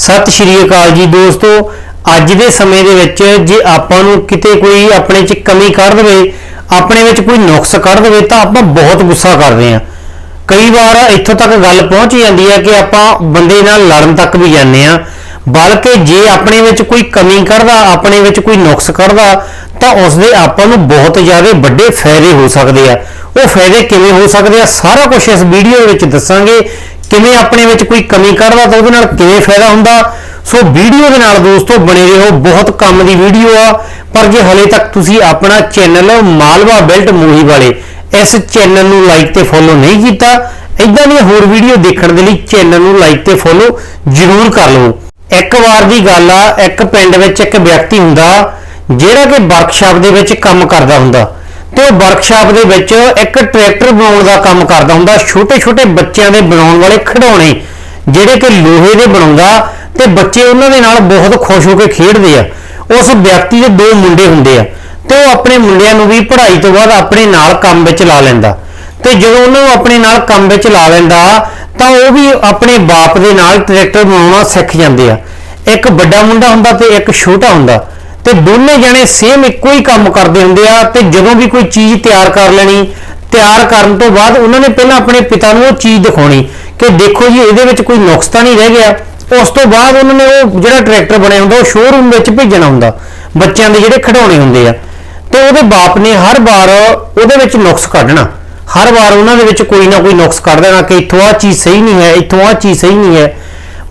ਸਤਿ ਸ਼੍ਰੀ ਅਕਾਲ ਜੀ ਦੋਸਤੋ। ਅੱਜ ਦੇ ਸਮੇਂ ਦੇ ਵਿੱਚ ਜੇ ਆਪਾਂ ਨੂੰ ਕਿਤੇ ਕੋਈ ਆਪਣੇ 'ਚ ਕਮੀ ਕੱਢ ਦੇਵੇ, ਆਪਣੇ ਵਿੱਚ ਕੋਈ ਨੁਕਸ ਕੱਢ ਦੇਵੇ, ਤਾਂ ਆਪਾਂ ਬਹੁਤ ਗੁੱਸਾ ਕਰਦੇ ਹਾਂ। ਕਈ ਵਾਰ ਇੱਥੋਂ ਤੱਕ ਗੱਲ ਪਹੁੰਚ ਜਾਂਦੀ ਹੈ ਕਿ ਆਪਾਂ ਬੰਦੇ ਨਾਲ ਲੜਨ ਤੱਕ ਵੀ ਜਾਂਦੇ ਆ ਬਲਕਿ ਜੇ ਆਪਣੇ ਵਿੱਚ ਕੋਈ ਕਮੀ ਕੱਢਦਾ ਆਪਣੇ ਵਿੱਚ ਕੋਈ ਨੁਕਸ ਕੱਢਦਾ ਤਾਂ ਉਸ ਦੇ ਆਪਾਂ ਨੂੰ ਬਹੁਤ ਜ਼ਿਆਦਾ ਵੱਡੇ ਫਾਇਦੇ ਹੋ ਸਕਦੇ ਆ। ਉਹ ਫਾਇਦੇ ਕਿਵੇਂ ਹੋ ਸਕਦੇ ਆ? ਸਾਰਾ ਕੁਝ ਇਸ ਵੀਡੀਓ ਵਿੱਚ ਦੱਸਾਂਗੇ। ਕਿਵੇਂ ਆਪਣੇ ਵਿੱਚ ਕੋਈ ਕਮੀ ਕੱਢਦਾ ਤਾਂ ਉਹਦੇ ਨਾਲ ਕਿਵੇਂ ਫਾਇਦਾ ਹੁੰਦਾ? ਸੋ ਵੀਡੀਓ ਦੇ ਨਾਲ ਦੋਸਤੋ ਬਣੇ ਰਹੋ। ਬਹੁਤ ਕੰਮ ਦੀ ਵੀਡੀਓ ਆ। ਪਰ ਜੇ ਹਲੇ ਤੱਕ ਤੁਸੀਂ ਆਪਣਾ ਚੈਨਲ ਮਾਲਵਾ ਬੈਲਟ ਮੂਹੀ ਵਾਲੇ ਇਸ ਚੈਨਲ ਨੂੰ ਲਾਈਕ ਤੇ ਫੋਲੋ ਨਹੀਂ ਕੀਤਾ ਇਦਾਂ ਦੀਆਂ ਹੋਰ ਵੀਡੀਓ ਦੇਖਣ ਦੇ ਲਈ ਚੈਨਲ ਨੂੰ ਲਾਈਕ ਤੇ ਫੋਲੋ ਜ਼ਰੂਰ ਕਰ ਲਓ ਇੱਕ ਵਾਰ ਦੀ ਗੱਲ ਆ। ਇੱਕ ਪਿੰਡ ਵਿੱਚ ਇੱਕ ਵਿਅਕਤੀ ਹੁੰਦਾ, ਜਿਹੜਾ ਕਿ ਵਰਕਸ਼ਾਪ ਦੇ ਵਿੱਚ ਕੰਮ ਕਰਦਾ ਹੁੰਦਾ। ਤੇ ਉਹ ਵਰਕਸ਼ਾਪ ਦੇ ਵਿੱਚ ਇੱਕ ਟਰੈਕਟਰ ਬਣਾਉਣ ਦਾ ਕੰਮ ਕਰਦਾ ਹੁੰਦਾ, ਛੋਟੇ-ਛੋਟੇ ਬੱਚਿਆਂ ਦੇ ਬਣਾਉਣ ਵਾਲੇ ਖਿਡੌਣੇ, ਜਿਹੜੇ ਕਿ ਲੋਹੇ ਦੇ ਬਣਾਉਂਦਾ ਤੇ ਬੱਚੇ ਉਹਨਾਂ ਦੇ ਨਾਲ ਬਹੁਤ ਖੁਸ਼ ਹੋ ਕੇ ਖੇਡਦੇ ਆ। ਉਸ ਵਿਅਕਤੀ ਦੇ ਦੋ ਮੁੰਡੇ ਹੁੰਦੇ ਆ ਤੇ ਉਹ ਆਪਣੇ ਮੁੰਡਿਆਂ ਨੂੰ ਵੀ ਪੜ੍ਹਾਈ ਤੋਂ ਬਾਅਦ ਆਪਣੇ ਨਾਲ ਕੰਮ ਵਿੱਚ ਲਾ ਲੈਂਦਾ। ਤੇ ਜਦੋਂ ਉਹਨਾਂ ਨੂੰ ਆਪਣੇ ਨਾਲ ਕੰਮ ਵਿੱਚ ਲਾ ਲੈਂਦਾ, ਤਾਂ ਉਹ ਵੀ ਆਪਣੇ ਬਾਪ ਦੇ ਨਾਲ ਟਰੈਕਟਰ ਬਣਾਉਣਾ ਸਿੱਖ ਜਾਂਦੇ ਆ। ਇੱਕ ਵੱਡਾ ਮੁੰਡਾ ਹੁੰਦਾ ਤੇ ਇੱਕ ਛੋਟਾ ਹੁੰਦਾ। ਤੇ ਦੋਨੇ ਜਣੇ ਸੇਮ ਇੱਕੋ ਹੀ ਕੰਮ ਕਰਦੇ ਹੁੰਦੇ ਆ ਤੇ ਜਦੋਂ ਵੀ ਕੋਈ ਚੀਜ਼ ਤਿਆਰ ਕਰ ਲੈਣੀ, ਤਿਆਰ ਕਰਨ ਤੋਂ ਬਾਅਦ ਉਹਨਾਂ ਨੇ ਪਹਿਲਾਂ ਆਪਣੇ ਪਿਤਾ ਨੂੰ ਉਹ ਚੀਜ਼ ਦਿਖਾਉਣੀ ਕਿ ਦੇਖੋ ਜੀ ਇਹਦੇ ਵਿੱਚ ਕੋਈ ਨੁਕਸ ਤਾਂ ਨਹੀਂ ਰਹਿ ਗਿਆ। ਉਸ ਤੋਂ ਬਾਅਦ ਉਹਨਾਂ ਨੇ ਉਹ ਜਿਹੜਾ ਟਰੈਕਟਰ ਬਣਿਆ ਹੁੰਦਾ, ਉਹ ਸ਼ੋਰੂਮ ਵਿੱਚ ਭੇਜਣਾ ਹੁੰਦਾ, ਬੱਚਿਆਂ ਦੇ ਜਿਹੜੇ ਖਿਡੌਣੇ ਹੁੰਦੇ ਆ। ਤੇ ਉਹਦੇ ਬਾਪ ਨੇ ਹਰ ਵਾਰ ਉਹਦੇ ਵਿੱਚ ਨੁਕਸ ਕੱਢਣਾ। ਹਰ ਵਾਰ ਉਹਨਾਂ ਦੇ ਵਿੱਚ ਕੋਈ ਨਾ ਕੋਈ ਨੁਕਸ ਕੱਢ ਦੇਣਾ ਕਿ ਇੱਥੋਂ ਆਹ ਚੀਜ਼ ਸਹੀ ਨਹੀਂ ਹੈ, ਇੱਥੋਂ ਆਹ ਚੀਜ਼ ਸਹੀ ਨਹੀਂ ਹੈ।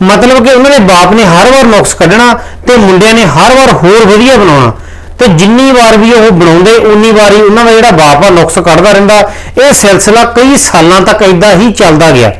ਮਤਲਬ ਕਿ ਉਹਨਾਂ ਦੇ ਬਾਪ ਨੇ ਹਰ ਵਾਰ ਨੁਕਸ ਕੱਢਣਾ ਤੇ ਮੁੰਡਿਆਂ ਨੇ ਹਰ ਵਾਰ ਹੋਰ ਵਧੀਆ ਬਣਾਉਣਾ। ਤੇ ਜਿੰਨੀ ਵਾਰ ਵੀ ਉਹ ਬਣਾਉਂਦੇ, ਉਨੀ ਵਾਰੀ ਉਹਨਾਂ ਦਾ ਜਿਹੜਾ ਬਾਪ ਆ, ਨੁਕਸ ਕੱਢਦਾ ਰਹਿੰਦਾ। ਇਹ ਸਿਲਸਿਲਾ ਕਈ ਸਾਲਾਂ ਤੱਕ ਇਦਾਂ ਹੀ ਚੱਲਦਾ ਗਿਆ।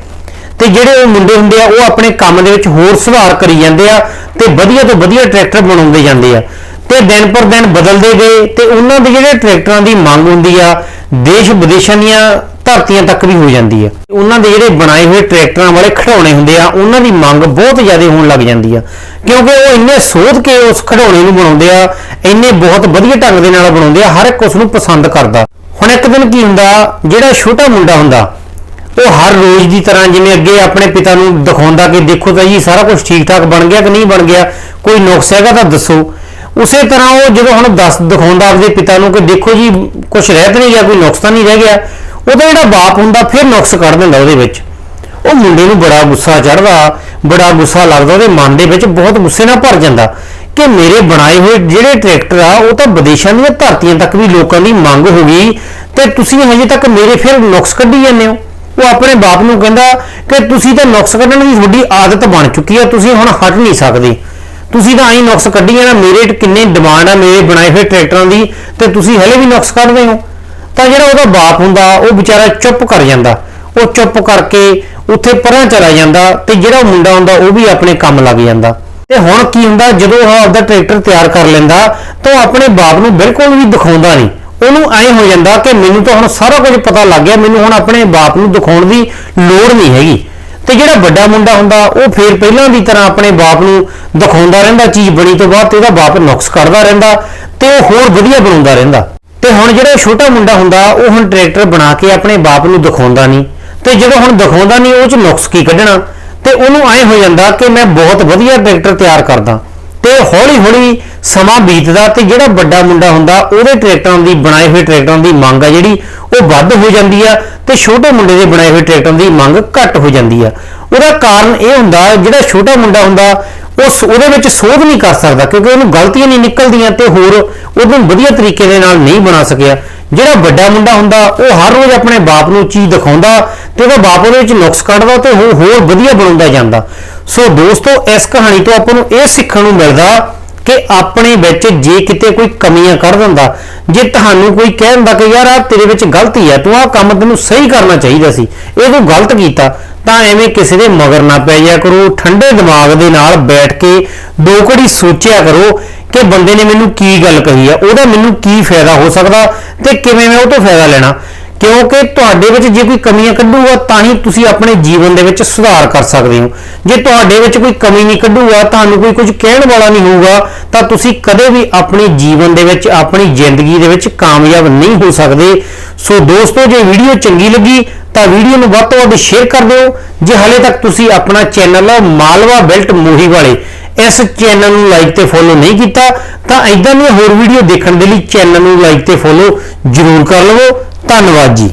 ਤੇ ਜਿਹੜੇ ਉਹ ਮੁੰਡੇ ਹੁੰਦੇ ਆ, ਉਹ ਆਪਣੇ ਕੰਮ ਦੇ ਵਿੱਚ ਹੋਰ ਸੁਧਾਰ ਕਰੀ ਜਾਂਦੇ ਆ ਤੇ ਵਧੀਆ ਤੋਂ ਵਧੀਆ ਟਰੈਕਟਰ ਬਣਾਉਂਦੇ ਜਾਂਦੇ ਆ। ਤੇ ਦਿਨ ਪਰ ਦਿਨ ਬਦਲਦੇ ਗਏ ਤੇ ਉਹਨਾਂ ਦੇ ਜਿਹੜੇ ਟਰੈਕਟਰਾਂ ਦੀ ਮੰਗ ਹੁੰਦੀ ਆ, ਦੇਸ਼ ਵਿਦੇਸ਼ਾਂ ਦੀਆਂ ਧਰਤੀਆਂ ਤੱਕ ਵੀ ਹੋ ਜਾਂਦੀ ਆ। ਉਹਨਾਂ ਦੇ ਜਿਹੜੇ ਬਣਾਏ ਹੋਏ ਟਰੈਕਟਰਾਂ ਵਾਲੇ ਖਿਡੌਣੇ ਹੁੰਦੇ ਆ, ਉਹਨਾਂ ਦੀ ਮੰਗ ਬਹੁਤ ਜ਼ਿਆਦਾ ਹੋਣ ਲੱਗ ਜਾਂਦੀ ਆ। ਕਿਉਂਕਿ ਉਹ ਇੰਨੇ ਸੋਧ ਕੇ ਉਸ ਖਿਡੌਣੇ ਨੂੰ ਬਣਾਉਂਦੇ ਆ, ਇੰਨੇ ਬਹੁਤ ਵਧੀਆ ਢੰਗ ਦੇ ਨਾਲ ਬਣਾਉਂਦੇ ਆ, ਹਰ ਇੱਕ ਉਸ ਨੂੰ ਪਸੰਦ ਕਰਦਾ। ਹੁਣ ਇੱਕ ਦਿਨ ਕੀ ਹੁੰਦਾ, ਜਿਹੜਾ ਛੋਟਾ ਮੁੰਡਾ ਹੁੰਦਾ, ਉਹ ਹਰ ਰੋਜ਼ ਦੀ ਤਰ੍ਹਾਂ ਜਿਵੇਂ ਅੱਗੇ ਆਪਣੇ ਪਿਤਾ ਨੂੰ ਦਿਖਾਉਂਦਾ ਕਿ ਦੇਖੋ ਤਾਂ ਜੀ ਸਾਰਾ ਕੁਝ ਠੀਕ ਠਾਕ ਬਣ ਗਿਆ ਕਿ ਨਹੀਂ ਬਣ ਗਿਆ, ਕੋਈ ਨੁਕਸ ਹੈਗਾ ਤਾਂ ਦੱਸੋ। ਉਸੇ ਤਰ੍ਹਾਂ ਉਹ ਜਦੋਂ ਹੁਣ ਦੱਸ ਦਿਖਾਉਂਦਾ ਆਪਣੇ ਪਿਤਾ ਨੂੰ ਕਿ ਦੇਖੋ ਜੀ ਕੁਝ ਰਹਿ ਤਾਂ ਨਹੀਂ ਗਿਆ, ਕੋਈ ਨੁਕਸ ਤਾਂ ਨਹੀਂ ਰਹਿ ਗਿਆ, ਉਹਦਾ ਜਿਹੜਾ ਬਾਪ ਹੁੰਦਾ ਫਿਰ ਨੁਕਸ ਕੱਢ ਦਿੰਦਾ ਉਹਦੇ ਵਿੱਚ। ਉਹ ਮੁੰਡੇ ਨੂੰ ਬੜਾ ਗੁੱਸਾ ਚੜਦਾ ਬੜਾ ਗੁੱਸਾ ਲੱਗਦਾ, ਉਹਦੇ ਮਨ ਦੇ ਵਿੱਚ ਬਹੁਤ ਗੁੱਸੇ ਨਾਲ ਭਰ ਜਾਂਦਾ ਕਿ ਮੇਰੇ ਬਣਾਏ ਹੋਏ ਜਿਹੜੇ ਟਰੈਕਟਰ ਆ, ਉਹ ਤਾਂ ਵਿਦੇਸ਼ਾਂ ਦੀਆਂ ਧਰਤੀਆਂ ਤੱਕ ਵੀ ਲੋਕਾਂ ਦੀ ਮੰਗ ਹੋ ਗਈ ਤੇ ਤੁਸੀਂ ਹਜੇ ਤੱਕ ਮੇਰੇ ਫਿਰ ਨੁਕਸ ਕੱਢੀ ਜਾਂਦੇ ਹੋ। ਉਹ ਆਪਣੇ ਬਾਪ ਨੂੰ ਕਹਿੰਦਾ ਕਿ ਤੁਸੀਂ ਤਾਂ ਨੁਕਸ ਕੱਢਣ ਦੀ ਤੁਹਾਡੀ ਆਦਤ ਬਣ ਚੁੱਕੀ ਆ, ਤੁਸੀਂ ਹੁਣ ਹਟ ਨਹੀਂ ਸਕਦੇ। ਤੁਸੀਂ ਤਾਂ ਆਈ ਨੁਕਸ ਕੱਢੀ ਜਾਣਾ ਮੇਰੇ ਕਿੰਨੇ ਡਿਮਾਂਡ ਆ, ਮੇਰੇ ਬਣਾਏ ਹੋਏ ਟਰੈਕਟਰਾਂ ਦੀ, ਤੇ ਤੁਸੀਂ ਹਲੇ ਵੀ ਨੁਕਸ ਕੱਢਦੇ ਹੋ। ਤਾਂ ਜਿਹੜਾ ਉਹਦਾ ਬਾਪ ਹੁੰਦਾ, ਉਹ ਵਿਚਾਰਾ ਚੁੱਪ ਕਰ ਜਾਂਦਾ। ਉਹ ਚੁੱਪ ਕਰਕੇ ਉੱਥੇ ਪਰਾਂ ਚਲਾ ਜਾਂਦਾ ਤੇ ਜਿਹੜਾ ਮੁੰਡਾ ਹੁੰਦਾ, ਉਹ ਵੀ ਆਪਣੇ ਕੰਮ ਲੱਗ ਜਾਂਦਾ। ਤੇ ਹੁਣ ਕੀ ਹੁੰਦਾ, ਜਦੋਂ ਉਹ ਆਪਦਾ ਟਰੈਕਟਰ ਤਿਆਰ ਕਰ ਲੈਂਦਾ, ਤਾਂ ਉਹ ਆਪਣੇ ਬਾਪ ਨੂੰ ਬਿਲਕੁਲ ਵੀ ਦਿਖਾਉਂਦਾ ਨਹੀਂ। ਉਹਨੂੰ ਐ ਹੋ ਜਾਂਦਾ ਕਿ ਮੈਨੂੰ ਤਾਂ ਹੁਣ ਸਾਰਾ ਕੁਝ ਪਤਾ ਲੱਗ ਗਿਆ, ਮੈਨੂੰ ਹੁਣ ਆਪਣੇ ਬਾਪ ਨੂੰ ਦਿਖਾਉਣ ਦੀ ਲੋੜ ਨਹੀਂ ਹੈਗੀ। ਤੇ ਜਿਹੜਾ ਵੱਡਾ ਮੁੰਡਾ ਹੁੰਦਾ, ਉਹ ਫੇਰ ਪਹਿਲਾਂ ਦੀ ਤਰ੍ਹਾਂ ਆਪਣੇ ਬਾਪ ਨੂੰ ਦਿਖਾਉਂਦਾ ਰਹਿੰਦਾ, ਚੀਜ਼ ਬਣੀ ਤੋਂ ਬਾਅਦ ਤੇ ਉਹਦਾ ਬਾਪ ਨੁਕਸ ਕੱਢਦਾ ਰਹਿੰਦਾ ਤੇ ਉਹ ਹੋਰ ਵਧੀਆ ਬਣਾਉਂਦਾ ਰਹਿੰਦਾ। ਤੇ ਹੁਣ ਜਿਹੜਾ ਛੋਟਾ ਮੁੰਡਾ ਹੁੰਦਾ, ਉਹ ਹੁਣ ਟਰੈਕਟਰ ਬਣਾ ਕੇ ਆਪਣੇ ਬਾਪ ਨੂੰ ਦਿਖਾਉਂਦਾ ਨਹੀਂ। ਤੇ ਜਦੋਂ ਹੁਣ ਦਿਖਾਉਂਦਾ ਨਹੀਂ, ਉਹ ਚ ਨੁਕਸ ਕੀ ਕੱਢਣਾ? ਤੇ ਉਹਨੂੰ ਐ ਹੋ ਜਾਂਦਾ ਕਿ ਮੈਂ ਬਹੁਤ ਵਧੀਆ ਟਰੈਕਟਰ ਤਿਆਰ ਕਰਦਾ। ਤੇ ਹੌਲੀ ਹੌਲੀ ਸਮਾਂ ਬੀਤਦਾ ਤੇ ਜਿਹੜਾ ਵੱਡਾ ਮੁੰਡਾ ਹੁੰਦਾ, ਉਹਦੇ ਟਰੈਕਟਰਾਂ ਦੀ, ਬਣਾਏ ਹੋਏ ਟਰੈਕਟਰਾਂ ਦੀ ਮੰਗ ਆ ਜਿਹੜੀ, ਉਹ ਵੱਧ ਹੋ ਜਾਂਦੀ ਆ ਤੇ ਛੋਟੇ ਮੁੰਡੇ ਦੇ ਬਣਾਏ ਹੋਏ ਟਰੈਕਟਰਾਂ ਦੀ ਮੰਗ ਘੱਟ ਹੋ ਜਾਂਦੀ ਆ। ਉਹਦਾ ਕਾਰਨ ਇਹ ਹੁੰਦਾ, ਜਿਹੜਾ ਛੋਟਾ ਮੁੰਡਾ ਹੁੰਦਾ, ਉਹ ਸ- ਉਹਦੇ ਵਿੱਚ ਸੋਧ ਨਹੀਂ ਕਰ ਸਕਦਾ ਕਿਉਂਕਿ ਉਹਨੂੰ ਗਲਤੀਆਂ ਨਹੀਂ ਨਿਕਲਦੀਆਂ ਤੇ ਹੋਰ ਉਹਨੂੰ ਵਧੀਆ ਤਰੀਕੇ ਦੇ ਨਾਲ ਨਹੀਂ ਬਣਾ ਸਕਿਆ। ਜਿਹੜਾ ਵੱਡਾ ਮੁੰਡਾ ਹੁੰਦਾ, ਉਹ ਹਰ ਰੋਜ਼ ਆਪਣੇ ਬਾਪ ਨੂੰ ਚੀਜ਼ ਦਿਖਾਉਂਦਾ ਤੇ ਉਹਦਾ ਬਾਪ ਉਹਦੇ ਵਿੱਚ ਨੁਕਸ ਕੱਢਦਾ ਤੇ ਉਹ ਹੋਰ ਵਧੀਆ ਬਣਾਉਂਦਾ ਜਾਂਦਾ। ਸੋ ਦੋਸਤੋ, ਇਸ ਕਹਾਣੀ ਤੋਂ ਆਪਾਂ ਨੂੰ ਇਹ ਸਿੱਖਣ ਨੂੰ ਮਿਲਦਾ ਕਿ ਆਪਣੇ ਵਿੱਚ ਜੇ ਕਿਤੇ ਕੋਈ ਕਮੀਆਂ ਕੱਢ ਦਿੰਦਾ, ਜੇ ਤੁਹਾਨੂੰ ਕੋਈ ਕਹਿ ਦਿੰਦਾ ਕਿ ਯਾਰ ਆ ਤੇਰੇ ਵਿੱਚ ਗਲਤੀ ਹੈ ਤੂੰ ਆਹ ਕੰਮ ਤੈਨੂੰ ਸਹੀ ਕਰਨਾ ਚਾਹੀਦਾ ਸੀ, ਇਹ ਤੂੰ ਗਲਤ ਕੀਤਾ, ਤਾਂ ਐਵੇਂ ਕਿਸੇ ਦੇ ਮਗਰ ਨਾ ਪੈ ਜਾ ਕਰੋ, ਠੰਡੇ ਦਿਮਾਗ ਦੇ ਨਾਲ ਬੈਠ ਕੇ ਦੋ ਘੜੀ ਸੋਚਿਆ ਕਰੋ ਕਿ ਬੰਦੇ ਨੇ ਮੈਨੂੰ ਕੀ ਗੱਲ ਕਹੀ ਆ, ਉਹਦਾ ਮੈਨੂੰ ਕੀ ਫਾਇਦਾ ਹੋ ਸਕਦਾ ਤੇ ਕਿਵੇਂ ਮੈਂ ਉਹ ਤੋਂ ਫਾਇਦਾ ਲੈਣਾ। ਕਿਉਂਕਿ ਤੁਹਾਡੇ ਵਿੱਚ ਜੇ ਕੋਈ ਕਮੀਆਂ ਕੱਢੂਗਾ, ਤਾਂ ਹੀ ਤੁਸੀਂ ਆਪਣੇ ਜੀਵਨ ਦੇ ਵਿੱਚ ਸੁਧਾਰ ਕਰ ਸਕਦੇ ਹੋ। ਜੇ ਤੁਹਾਡੇ ਵਿੱਚ ਕੋਈ ਕਮੀ ਨਹੀਂ ਕੱਢੂਗਾ, ਤੁਹਾਨੂੰ ਕੋਈ ਕੁਝ ਕਹਿਣ ਵਾਲਾ ਨਹੀਂ ਹੋਊਗਾ, ਤਾਂ ਤੁਸੀਂ ਕਦੇ ਵੀ ਆਪਣੇ ਜੀਵਨ ਦੇ ਵਿੱਚ, ਆਪਣੀ ਜ਼ਿੰਦਗੀ ਦੇ ਵਿੱਚ ਕਾਮਯਾਬ ਨਹੀਂ ਹੋ ਸਕਦੇ। ਸੋ ਦੋਸਤੋ, ਜੇ ਵੀਡੀਓ ਚੰਗੀ ਲੱਗੀ, ਤਾਂ ਵੀਡੀਓ ਨੂੰ ਵੱਧ ਤੋਂ ਵੱਧ ਸ਼ੇਅਰ ਕਰ ਦਿਓ। ਜੇ ਹਾਲੇ ਤੱਕ ਤੁਸੀਂ ਆਪਣਾ ਚੈਨਲ ਮਾਲਵਾ ਬੈਲਟ ਮੂਹੀ ਵਾਲੇ ਇਸ ਚੈਨਲ ਨੂੰ ਲਾਈਕ ਤੇ ਫੋਲੋ ਨਹੀਂ ਕੀਤਾ, ਤਾਂ ਇਦਾਂ ਦੀਆਂ ਹੋਰ ਵੀਡੀਓ ਦੇਖਣ ਦੇ ਲਈ ਚੈਨਲ ਨੂੰ ਲਾਈਕ ਤੇ ਫੋਲੋ ਜ਼ਰੂਰ ਕਰ ਲਵੋ। ਧੰਨਵਾਦ ਜੀ।